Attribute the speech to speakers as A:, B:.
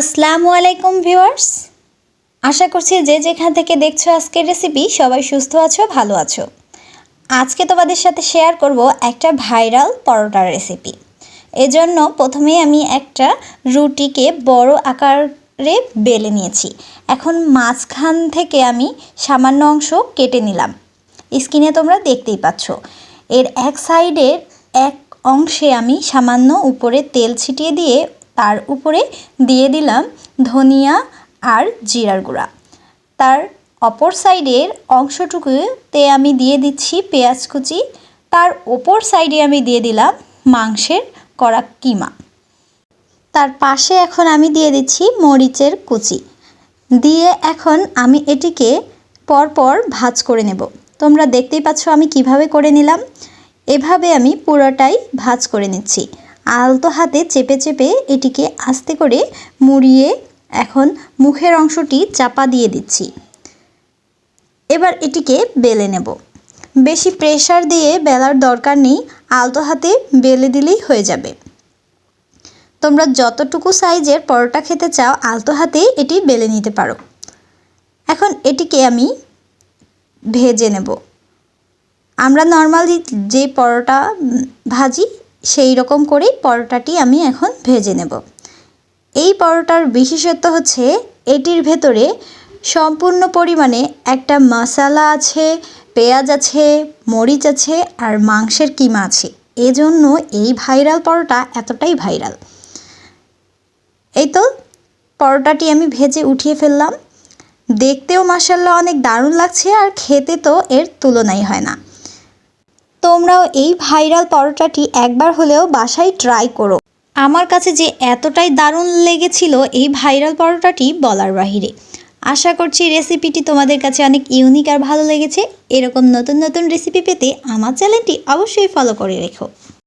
A: আসসালামু আলাইকুম ভিউয়ার্স। আশা করছি যে যেখান থেকে দেখছ আজকের রেসিপি সবাই সুস্থ আছো, ভালো আছো। আজকে তোমাদের সাথে শেয়ার করব একটা ভাইরাল পরোটার রেসিপি এজন্য প্রথমেই আমি একটা রুটিকে বড় আকারে বেলে নিয়েছি। এখন মাঝখান থেকে আমি সামান্য অংশ কেটে নিলাম। স্কিনে তোমরা দেখতেই পাচ্ছ। এর এক সাইডের এক অংশে আমি সামান্য উপরে তেল ছিটিয়ে দিয়ে তার উপরে দিয়ে দিলাম ধনিয়া আর জিরার গুঁড়া। তার অপর সাইডের অংশটুকুতে আমি দিয়ে দিচ্ছি পেঁয়াজ কুচি। তার ওপর সাইডে আমি দিয়ে দিলাম মাংসের করা কিমা। তার পাশে এখন আমি দিয়ে দিচ্ছি মরিচের কুচি। দিয়ে এখন আমি এটিকে পরপর ভাজ করে নেব। তোমরা দেখতেই পাচ্ছ আমি কীভাবে করে নিলাম। এভাবে আমি পুরোটাই ভাজ করে নিচ্ছি। আলতো হাতে চেপে চেপে এটিকে আস্তে করে মুড়িয়ে এখন মুখের অংশটি চাপা দিয়ে দিচ্ছি। এবার এটিকে বেলে নেব। বেশি প্রেশার দিয়ে বেলার দরকার নেই, আলতো হাতে বেলে দিলেই হয়ে যাবে। তোমরা যতটুকু সাইজের পরোটা খেতে চাও, আলতো হাতে এটি বেলে নিতে পারো। এখন এটিকে আমি ভেজে নেব। আমরা নর্মালি যে পরোটা ভাজি সেই রকম করেই পরোটাটি আমি এখন ভেজে নেব। এই পরোটার বিশেষত্ব হচ্ছে এটির ভেতরে সম্পূর্ণ পরিমাণে একটা মশালা আছে, পেঁয়াজ আছে, মরিচ আছে আর মাংসের কিমা আছে। এজন্য এই ভাইরাল পরোটা এতটাই ভাইরাল। এই তো পরোটাটি আমি ভেজে উঠিয়ে ফেললাম। দেখতেও মাসাল্লাহ অনেক দারুণ লাগছে আর খেতে তো এর তুলনাই হয় না। তোমরাও এই ভাইরাল পরোটাটি একবার হলেও বাসায় ট্রাই করো। আমার কাছে যে এতটাই দারুণ লেগেছিল এই ভাইরাল পরোটাটি বলার বাহিরে। আশা করছি রেসিপিটি তোমাদের কাছে অনেক ইউনিক আর ভালো লেগেছে। এরকম নতুন নতুন রেসিপি পেতে আমার চ্যানেলটি অবশ্যই ফলো করে রেখো।